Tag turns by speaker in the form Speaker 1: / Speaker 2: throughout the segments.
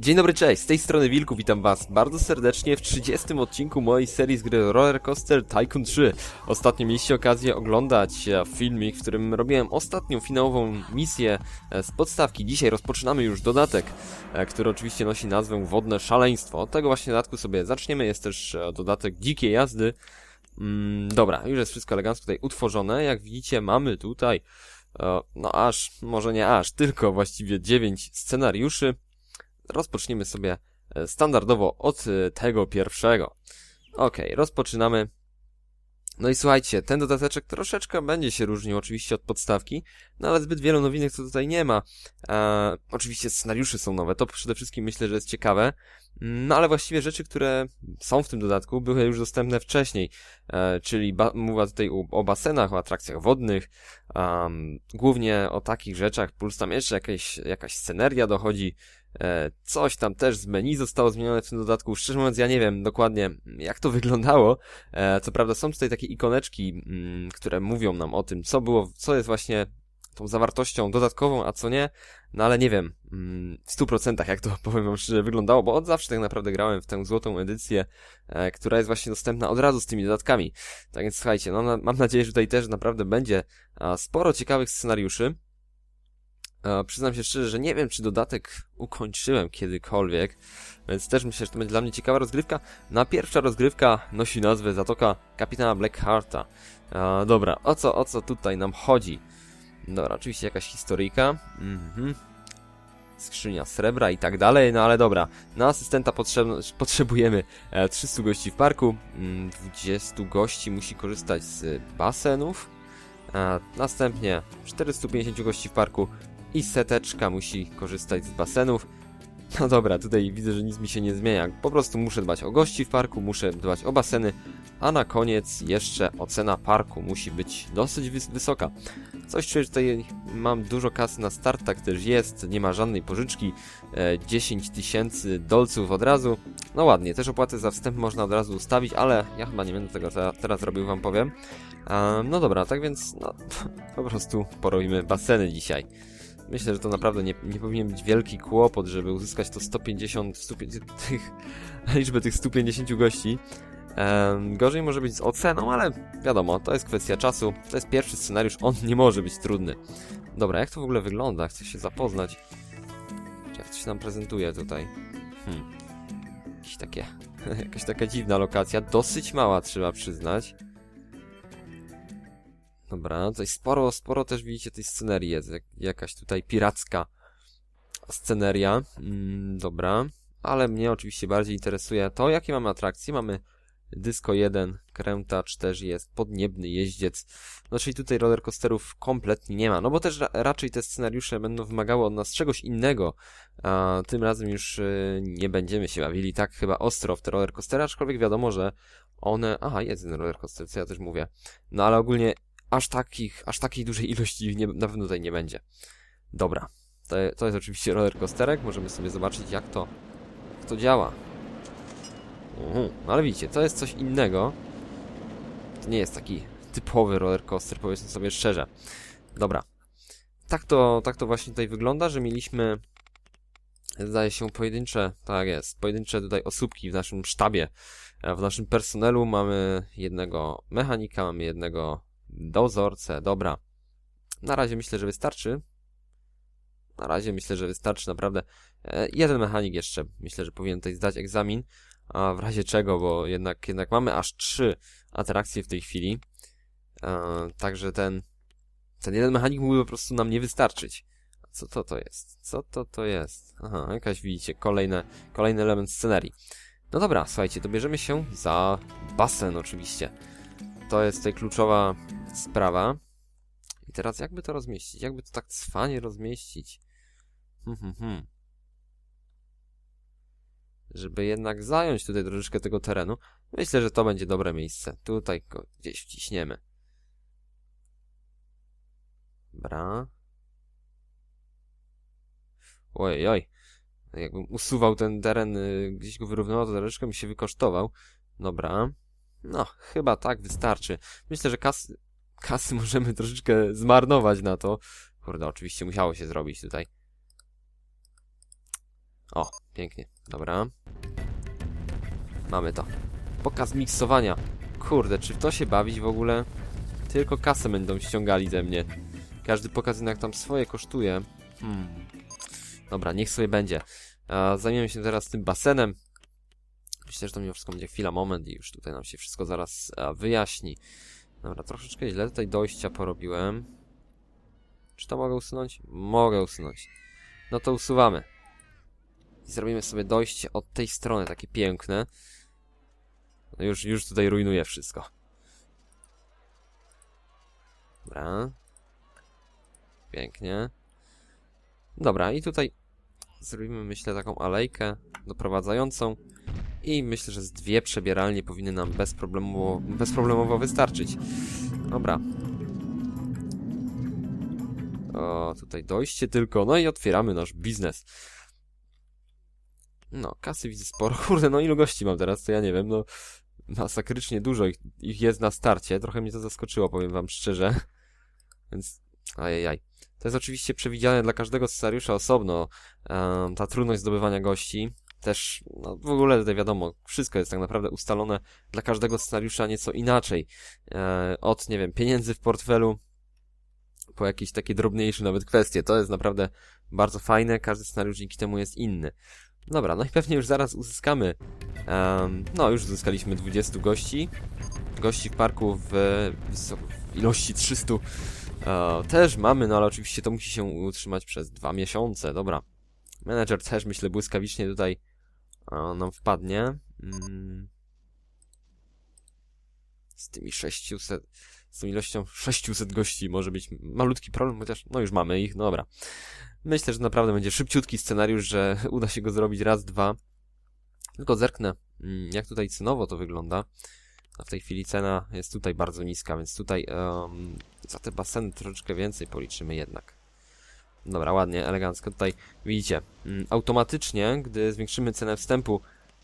Speaker 1: Dzień dobry, cześć, z tej strony Wilku, witam was bardzo serdecznie w 30 odcinku mojej serii z gry Roller Coaster Tycoon 3. Ostatnio mieliście okazję oglądać e, filmik, w którym robiłem ostatnią finałową misję e, z podstawki. Dzisiaj rozpoczynamy już dodatek, e, który oczywiście nosi nazwę Wodne Szaleństwo. Od tego właśnie dodatku sobie zaczniemy, jest też dodatek Dzikiej Jazdy. Mm, dobra, już jest wszystko elegancko tutaj utworzone. Jak widzicie, mamy tutaj, no aż, może nie aż, tylko właściwie 9 scenariuszy rozpoczniemy sobie e, standardowo od e, tego pierwszego. Okej, rozpoczynamy. No i słuchajcie, ten dodateczek troszeczkę będzie się różnił oczywiście od podstawki, no ale zbyt wielu nowinek to tutaj nie ma. E, oczywiście scenariusze są nowe, to przede wszystkim myślę, że jest ciekawe. No ale właściwie rzeczy, które są w tym dodatku, były już dostępne wcześniej, czyli mowa tutaj o, o basenach, o atrakcjach wodnych, głównie o takich rzeczach, plus tam jeszcze jakaś, jakaś sceneria dochodzi, Coś tam też z menu zostało zmienione w tym dodatku. Szczerze mówiąc, ja nie wiem dokładnie, jak to wyglądało. E, Co prawda są tutaj takie ikoneczki, mm, które mówią nam o tym, co było, co jest właśnie tą zawartością dodatkową, a co nie. No ale nie wiem mm, w 100% jak to powiem wam szczerze wyglądało, bo od zawsze tak naprawdę grałem w tę złotą edycję, e, która jest właśnie dostępna od razu z tymi dodatkami. Tak więc słuchajcie, no mam nadzieję, że tutaj też naprawdę będzie sporo ciekawych scenariuszy. E, przyznam się szczerze, że nie wiem, czy dodatek ukończyłem kiedykolwiek, więc też myślę, że to będzie dla mnie ciekawa rozgrywka. Na pierwsza rozgrywka nosi nazwę Zatoka Kapitana Blackhearta. E, dobra, o co, o co tutaj nam chodzi? Dobra, oczywiście jakaś historyjka. Mhm. Skrzynia srebra i tak dalej, no ale dobra. Na asystenta potrzeb- potrzebujemy e, 300 gości w parku, mm, 20 gości musi korzystać z basenów, e, następnie 450 gości w parku, i seteczka musi korzystać z basenów. No dobra, tutaj widzę, że nic mi się nie zmienia. Po prostu muszę dbać o gości w parku, muszę dbać o baseny, a na koniec jeszcze ocena parku musi być dosyć wys wysoka. Coś czuję, że tutaj mam dużo kasy na start, tak też jest, nie ma żadnej pożyczki, e, 10 tysięcy dolców od razu. No ładnie, też opłatę za wstęp można od razu ustawić, ale ja chyba nie będę tego te teraz robił, wam powiem. E, no dobra, tak więc no, po prostu porobimy baseny dzisiaj. Myślę, że to naprawdę nie, nie powinien być wielki kłopot, żeby uzyskać to 150, 150 tych, liczbę tych 150 gości. Em, gorzej może być z oceną, ale wiadomo, to jest kwestia czasu. To jest pierwszy scenariusz, on nie może być trudny. Dobra, jak to w ogóle wygląda? Chcę się zapoznać. Jak się nam prezentuje tutaj? Hmm. Jakieś takie, jakaś taka dziwna lokacja, dosyć mała trzeba przyznać. Dobra, tutaj sporo, sporo też widzicie tej scenerii. Jest, jak, jakaś tutaj piracka sceneria, mm, dobra, ale mnie oczywiście bardziej interesuje to, jakie mamy atrakcje, mamy Disco 1, krętacz też jest, podniebny jeździec, no czyli tutaj rollercoasterów kompletnie nie ma, no bo też ra raczej te scenariusze będą wymagały od nas czegoś innego, a tym razem już y, nie będziemy się bawili tak chyba ostro w te rollercoastery, aczkolwiek wiadomo, że one, aha, jest jeden rollercoaster, co ja też mówię, no ale ogólnie aż takich, aż takiej dużej ilości nie, na pewno tutaj nie będzie. Dobra, to, to jest oczywiście roller coasterek, możemy sobie zobaczyć jak to, jak to działa. Uhu, no ale widzicie, to jest coś innego. To nie jest taki typowy roller coaster, powiedzmy sobie szczerze. Dobra. Tak to, tak to właśnie tutaj wygląda, że mieliśmy zdaje się pojedyncze, tak jest, pojedyncze tutaj osóbki w naszym sztabie. E, W naszym personelu mamy jednego mechanika, mamy jednego dozorcę, dobra. Na razie myślę, że wystarczy. Na razie myślę, że wystarczy naprawdę. E, jeden mechanik jeszcze myślę, że powinien tutaj zdać egzamin. A w razie czego, bo jednak, jednak mamy aż trzy atrakcje w tej chwili. E, także ten, ten jeden mechanik mógłby po prostu nam nie wystarczyć. Co to to jest? Co to to jest? Aha, jakaś widzicie, kolejne, kolejny element scenerii. No dobra, słuchajcie, to bierzemy się za basen oczywiście. To jest tutaj kluczowa sprawa. I teraz jakby to rozmieścić? Jakby to tak cwanie rozmieścić? Hmm, hmm, hmm. Żeby jednak zająć tutaj troszeczkę tego terenu, myślę, że to będzie dobre miejsce. Tutaj go gdzieś wciśniemy. Dobra. Ojej, oj. Jakbym usuwał ten teren, y, gdzieś go wyrównywał, to troszeczkę mi się wykosztował. Dobra. No, chyba tak wystarczy. Myślę, że kasy, kasy możemy troszeczkę zmarnować na to. Kurde, oczywiście musiało się zrobić tutaj. O, pięknie. Dobra. Mamy to. Pokaz miksowania. Kurde, czy w to się bawić w ogóle? Tylko kasę będą ściągali ze mnie. Każdy pokaz jednak tam swoje kosztuje. Hmm. Dobra, niech sobie będzie. Zajmiemy się teraz tym basenem. Myślę, że to mimo wszystko będzie chwila, moment i już tutaj nam się wszystko zaraz wyjaśni. Dobra, troszeczkę źle tutaj dojścia porobiłem. Czy to mogę usunąć? Mogę usunąć. No to usuwamy. I zrobimy sobie dojście od tej strony, takie piękne. No już, już tutaj rujnuje wszystko. Dobra. Pięknie. Dobra, i tutaj zrobimy, myślę, taką alejkę doprowadzającą. I myślę, że z dwie przebieralnie powinny nam bezproblemowo, bezproblemowo wystarczyć. Dobra. O, tutaj dojście tylko. No i otwieramy nasz biznes. No, kasy widzę sporo. Kurde, no ilu gości mam teraz, to ja nie wiem, no masakrycznie dużo ich, ich jest na starcie. Trochę mnie to zaskoczyło, powiem wam szczerze. Więc, ajajaj. To jest oczywiście przewidziane dla każdego scenariusza osobno. ta trudność zdobywania gości. Też, no w ogóle tutaj wiadomo, wszystko jest tak naprawdę ustalone dla każdego scenariusza nieco inaczej. E, od, nie wiem, pieniędzy w portfelu, po jakieś takie drobniejsze nawet kwestie. To jest naprawdę bardzo fajne, każdy scenariusz dzięki temu jest inny. Dobra, no i pewnie już zaraz uzyskamy. em, no, już uzyskaliśmy 20 gości. Gości w parku w, w ilości 300 e, też mamy, no ale oczywiście to musi się utrzymać przez dwa miesiące. Dobra. Menedżer też myślę błyskawicznie tutaj nam wpadnie. Mm. Z tymi 600, z tą ilością 600 gości może być malutki problem, chociaż no już mamy ich, no dobra. Myślę, że naprawdę będzie szybciutki scenariusz, że uda się go zrobić raz, dwa. Tylko zerknę, mm, jak tutaj cenowo to wygląda. A w tej chwili cena jest tutaj bardzo niska, więc tutaj em, za te baseny troszeczkę więcej policzymy jednak. Dobra, ładnie, elegancko. Tutaj widzicie, mm, automatycznie, gdy zwiększymy cenę wstępu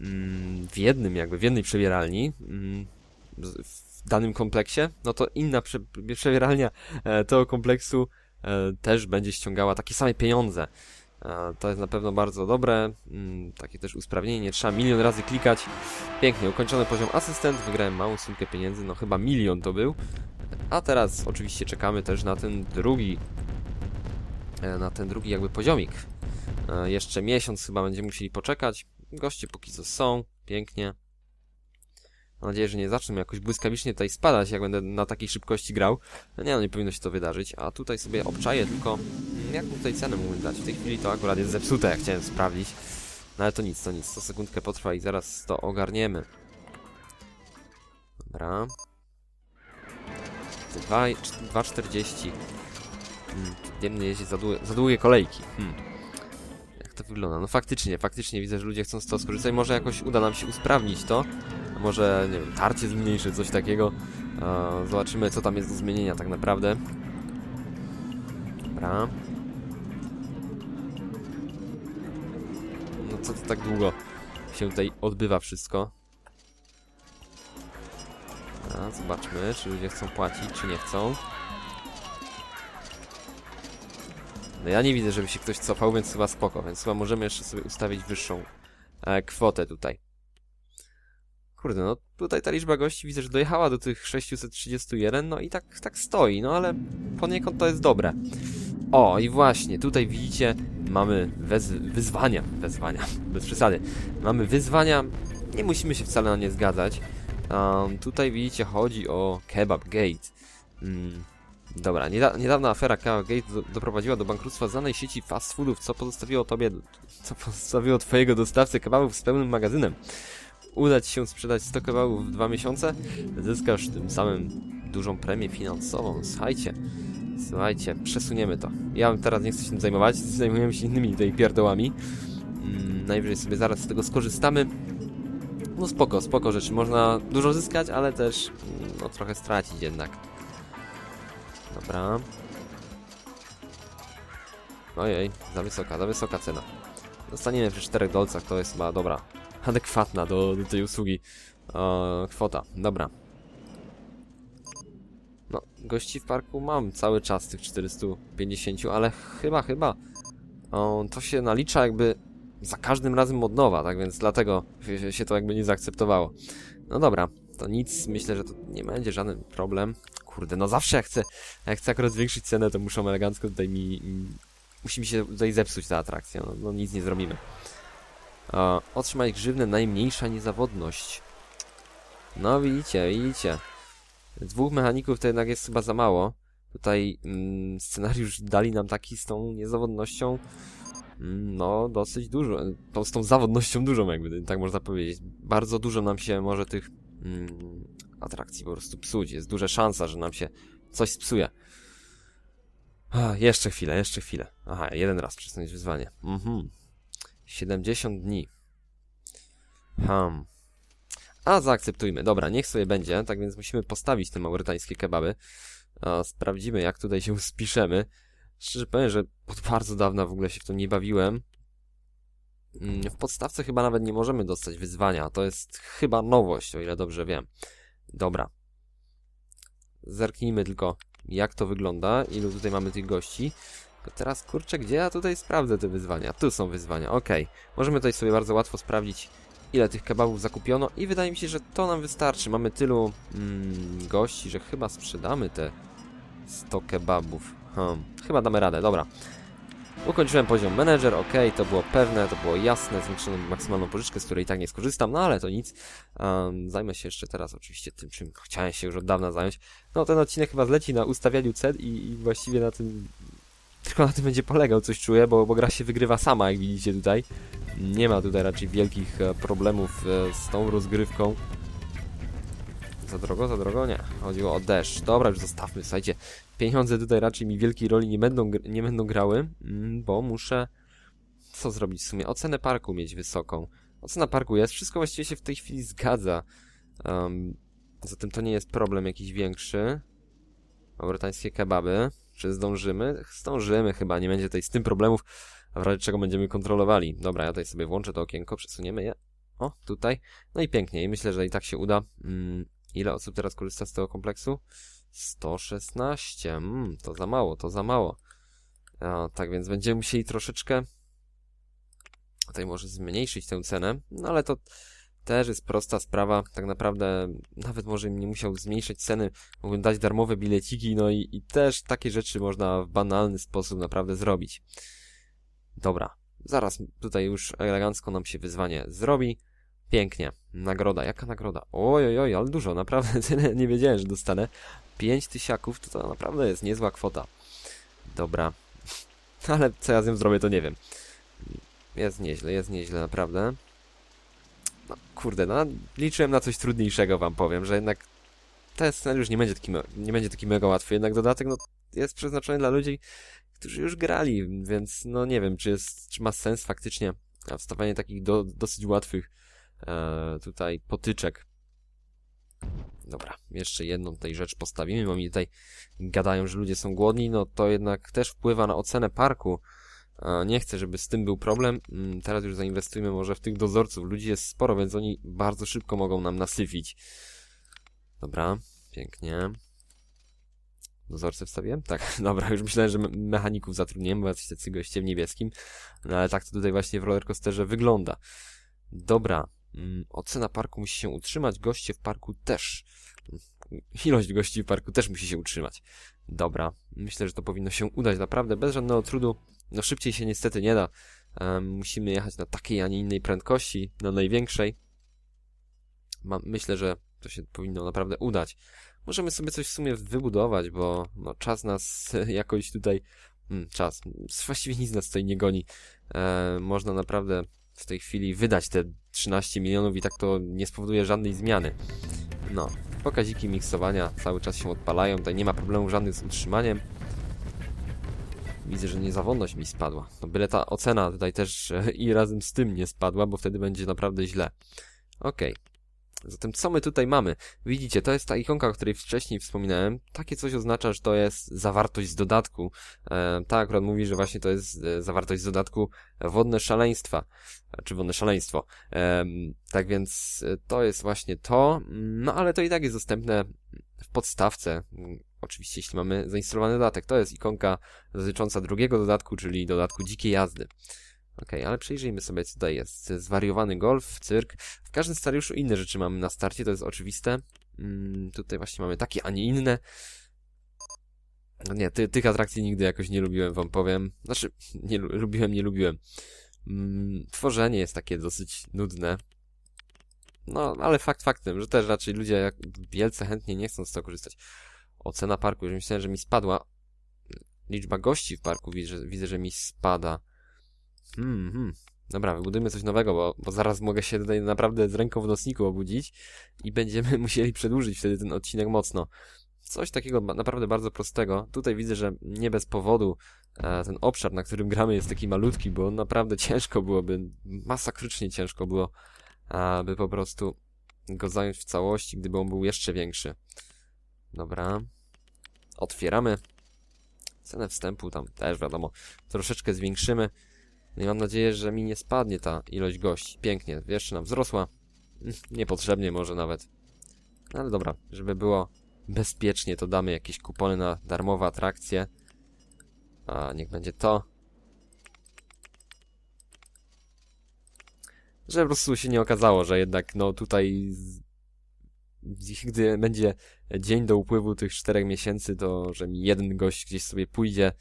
Speaker 1: mm, w jednym, jakby w jednej przebieralni, mm, w danym kompleksie, no to inna prze przebieralnia e, tego kompleksu e, też będzie ściągała takie same pieniądze. E, to jest na pewno bardzo dobre, takie też usprawnienie, nie trzeba milion razy klikać. Pięknie, ukończony poziom asystent, wygrałem małą sumkę pieniędzy, no chyba milion to był. A teraz oczywiście czekamy też na ten drugi, na ten drugi jakby poziomik. E, Jeszcze miesiąc chyba będziemy musieli poczekać. Goście póki co są, pięknie. Mam nadzieję, że nie zaczną jakoś błyskawicznie tutaj spadać, jak będę na takiej szybkości grał. No nie, no nie powinno się to wydarzyć. A tutaj sobie obczaję tylko, jaką tutaj cenę mógłbym dać. W tej chwili to akurat jest zepsute, jak chciałem sprawdzić. No ale to nic, to nic. To sekundkę potrwa i zaraz to ogarniemy. Dobra. 2 2,40. Hmm, dziennie jeździ za, dłu za długie kolejki. Hmm. Jak to wygląda? No faktycznie, faktycznie widzę, że ludzie chcą z tego skorzystać. Może jakoś uda nam się usprawnić to. Może, nie wiem, tarcie zmniejszy, coś takiego. E, zobaczymy, co tam jest do zmienienia tak naprawdę. Dobra. No co to tak długo się tutaj odbywa wszystko? A, zobaczmy, czy ludzie chcą płacić, czy nie chcą. No ja nie widzę, żeby się ktoś cofał, więc chyba spoko, więc chyba możemy jeszcze sobie ustawić wyższą e, kwotę tutaj. Kurde, no tutaj ta liczba gości widzę, że dojechała do tych 631, no i tak, tak stoi, no ale poniekąd to jest dobre. O, i właśnie, tutaj widzicie, mamy wyzwania, wezwania, bez przesady. Mamy wyzwania, nie musimy się wcale na nie zgadzać. Um, tutaj widzicie, chodzi o Kebab Gate. Mm, dobra, nieda niedawna afera Kebab Gate do doprowadziła do bankructwa znanej sieci fast foodów, co pozostawiło tobie, co pozostawiło twojego dostawcę kebabów z pełnym magazynem. Uda ci się sprzedać 100 kebabów w dwa miesiące, zyskasz tym samym dużą premię finansową. Słuchajcie, słuchajcie, przesuniemy to. Ja teraz nie chcę się tym zajmować, zajmujemy się innymi tutaj pierdołami. Mm, najwyżej sobie zaraz z tego skorzystamy. No spoko, spoko rzeczy. Można dużo zyskać, ale też mm, no, trochę stracić jednak. Dobra. Ojej, za wysoka, za wysoka cena. Dostaniemy przy 4 dolcach, to jest chyba dobra. Adekwatna do, do tej usługi e, kwota. Dobra. No, gości w parku mam cały czas tych 450, ale chyba, chyba o, to się nalicza jakby za każdym razem od nowa, tak więc dlatego się, się to jakby nie zaakceptowało. No dobra, to nic, myślę, że to nie będzie żaden problem. Kurde, no zawsze jak chcę, jak chcę akurat zwiększyć cenę, to muszą elegancko tutaj mi... mi musi mi się tutaj zepsuć ta atrakcja, no, no nic nie zrobimy. Otrzymaj grzywnę najmniejsza niezawodność. No widzicie, widzicie. Dwóch mechaników to jednak jest chyba za mało. Tutaj mm, scenariusz dali nam taki z tą niezawodnością. Mm, no, dosyć dużo. To z tą zawodnością dużą, jakby tak można powiedzieć. Bardzo dużo nam się może tych mm, atrakcji po prostu psuć. Jest duża szansa, że nam się coś spsuje. A, jeszcze chwilę, jeszcze chwilę. Aha, jeden raz przesunąć wyzwanie. Mhm. 70 dni. Hmm. A, zaakceptujmy. Dobra, niech sobie będzie. Tak więc musimy postawić te maurytańskie kebaby. A, sprawdzimy, jak tutaj się spiszemy. Szczerze powiem, że od bardzo dawna w ogóle się w to nie bawiłem. Mm, W podstawce chyba nawet nie możemy dostać wyzwania. To jest chyba nowość, o ile dobrze wiem. Dobra. Zerknijmy tylko, jak to wygląda. Ilu tutaj mamy tych gości. Tylko teraz, kurczę, gdzie ja tutaj sprawdzę te wyzwania? Tu są wyzwania, okej. Możemy tutaj sobie bardzo łatwo sprawdzić, ile tych kebabów zakupiono i wydaje mi się, że to nam wystarczy. Mamy tylu mm, gości, że chyba sprzedamy te 100 kebabów. Hmm, chyba damy radę, dobra. Ukończyłem poziom menedżer, ok, to było pewne, to było jasne, zwiększoną maksymalną pożyczkę, z której i tak nie skorzystam, no ale to nic. Um, zajmę się jeszcze teraz oczywiście tym, czym chciałem się już od dawna zająć. No ten odcinek chyba zleci na ustawianiu cen i, i właściwie na tym... Tylko na tym będzie polegał, coś czuję, bo, bo gra się wygrywa sama, jak widzicie tutaj. Nie ma tutaj raczej wielkich e, problemów e, z tą rozgrywką. Za drogo, za drogo? Nie. Chodziło o deszcz. Dobra, już zostawmy. Słuchajcie, pieniądze tutaj raczej mi wielkiej roli nie będą, nie będą grały, mm, bo muszę... Co zrobić w sumie? Ocenę parku mieć wysoką. Ocena parku jest. Wszystko właściwie się w tej chwili zgadza. Um, zatem to nie jest problem jakiś większy. Maurytańskie kebaby. Czy zdążymy? Zdążymy chyba. Nie będzie tutaj z tym problemów. A w razie czego będziemy kontrolowali. Dobra, ja tutaj sobie włączę to okienko. Przesuniemy je. O, tutaj. No i pięknie. I myślę, że i tak się uda. Mm, ile osób teraz korzysta z tego kompleksu? 116. Mm, to za mało, to za mało. A, tak więc będziemy musieli troszeczkę tutaj może zmniejszyć tę cenę, no ale to też jest prosta sprawa. Tak naprawdę nawet może nie musiał zmniejszyć ceny, mógłbym dać darmowe bileciki, no i, i też takie rzeczy można w banalny sposób naprawdę zrobić. Dobra, zaraz tutaj już elegancko nam się wyzwanie zrobi. Pięknie. Nagroda. Jaka nagroda? Oj, oj, ale dużo. Naprawdę tyle nie wiedziałem, że dostanę. 5 tysiaków to, to naprawdę jest niezła kwota. Dobra. Ale co ja z nią zrobię, to nie wiem. Jest nieźle, jest nieźle, naprawdę. No, kurde, no, liczyłem na coś trudniejszego, wam powiem, że jednak ten scenariusz nie będzie taki, nie będzie taki mega łatwy, jednak dodatek, no, jest przeznaczony dla ludzi, którzy już grali, więc, no, nie wiem, czy jest, czy ma sens faktycznie wstawianie takich do, dosyć łatwych e, tutaj potyczek. Dobra, jeszcze jedną tutaj rzecz postawimy, bo mi tutaj gadają, że ludzie są głodni, no to jednak też wpływa na ocenę parku. E, Nie chcę, żeby z tym był problem. Mm, Teraz już zainwestujmy może w tych dozorców. Ludzi jest sporo, więc oni bardzo szybko mogą nam nasyfić. Dobra, pięknie. Dozorcę wstawiłem? Tak, dobra, już myślałem, że me- mechaników zatrudniłem, bo jacyś tacy goście w niebieskim. No ale tak to tutaj właśnie w rollercoasterze wygląda. Dobra, ocena parku musi się utrzymać, goście w parku też. Mm, Ilość gości w parku też musi się utrzymać. Dobra, myślę, że to powinno się udać naprawdę bez żadnego trudu. No szybciej się niestety nie da. Musimy jechać na takiej, a nie innej prędkości, na największej. Myślę, że to się powinno naprawdę udać. Możemy sobie coś w sumie wybudować, bo no, czas nas jakoś tutaj... Hmm, czas. Właściwie nic nas tutaj nie goni. E, można naprawdę w tej chwili wydać te 13 milionów i tak to nie spowoduje żadnej zmiany. No, pokaziki miksowania cały czas się odpalają, tutaj nie ma problemów żadnych z utrzymaniem. Widzę, że niezawodność mi spadła. No byle ta ocena tutaj też e, i razem z tym nie spadła, bo wtedy będzie naprawdę źle. Okej. Zatem co my tutaj mamy? Widzicie, to jest ta ikonka, o której wcześniej wspominałem. Takie coś oznacza, że to jest zawartość z dodatku. E, ta akurat mówi, że właśnie to jest e, zawartość z dodatku wodne szaleństwa. E, Czy wodne szaleństwo. Em, tak więc e, to jest właśnie to. No ale to i tak jest dostępne w podstawce. Mm, Oczywiście, jeśli mamy zainstalowany dodatek. To jest ikonka dotycząca drugiego dodatku, czyli dodatku dzikiej jazdy. Okej, ale przejrzyjmy sobie, co tutaj jest. Zwariowany golf, cyrk. W każdym scenariuszu inne rzeczy mamy na starcie, to jest oczywiste. Mm, tutaj właśnie mamy takie, a nie inne. No nie, ty, tych atrakcji nigdy jakoś nie lubiłem, wam powiem. Znaczy, nie lu- lubiłem, nie lubiłem. Mm, tworzenie jest takie dosyć nudne. No, ale fakt faktem, że też raczej ludzie jak wielce chętnie nie chcą z tego korzystać. Ocena parku, już myślałem, że mi spadła. Liczba gości w parku widzę, widzę, że mi spada. Hmm, hmm. Dobra, wybudujmy coś nowego, bo, bo zaraz mogę się tutaj naprawdę z ręką w nocniku obudzić i będziemy musieli przedłużyć wtedy ten odcinek mocno. Coś takiego naprawdę bardzo prostego. Tutaj widzę, że nie bez powodu e, ten obszar, na którym gramy jest taki malutki, bo naprawdę ciężko byłoby, masakrycznie ciężko było, aby po prostu go zająć w całości, gdyby on był jeszcze większy. Dobra. Otwieramy. Cenę wstępu tam też wiadomo, troszeczkę zwiększymy. No i mam nadzieję, że mi nie spadnie ta ilość gości. Pięknie, jeszcze nam wzrosła. Niepotrzebnie może nawet. No ale dobra, żeby było bezpiecznie, to damy jakieś kupony na darmowe atrakcje. A niech będzie to. Żeby po prostu się nie okazało, że jednak no tutaj gdy będzie dzień do upływu tych czterech miesięcy, to że mi jeden gość gdzieś sobie pójdzie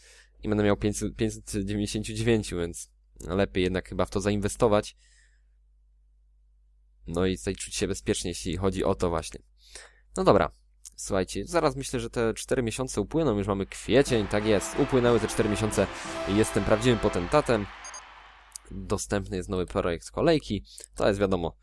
Speaker 1: i będę miał 500, 599, więc lepiej jednak chyba w to zainwestować. No i tutaj czuć się bezpiecznie, jeśli chodzi o to właśnie. No dobra, słuchajcie, zaraz myślę, że te 4 miesiące upłyną, już mamy kwiecień, tak jest, upłynęły te 4 miesiące, jestem prawdziwym potentatem. Dostępny jest nowy projekt kolejki, to jest wiadomo,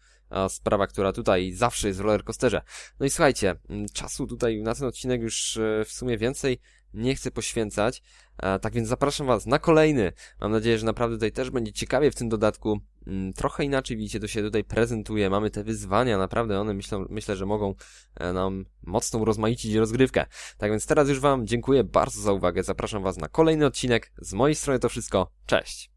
Speaker 1: sprawa, która tutaj zawsze jest w rollercoasterze. No i słuchajcie, mm, czasu tutaj na ten odcinek już e, w sumie więcej nie chcę poświęcać, e, tak więc zapraszam Was na kolejny. Mam nadzieję, że naprawdę tutaj też będzie ciekawie w tym dodatku. Mm, Trochę inaczej widzicie, to się tutaj prezentuje. Mamy te wyzwania, naprawdę one myślą, myślę, że mogą e, nam mocno urozmaicić rozgrywkę. Tak więc teraz już Wam dziękuję bardzo za uwagę. Zapraszam Was na kolejny odcinek. Z mojej strony to wszystko. Cześć!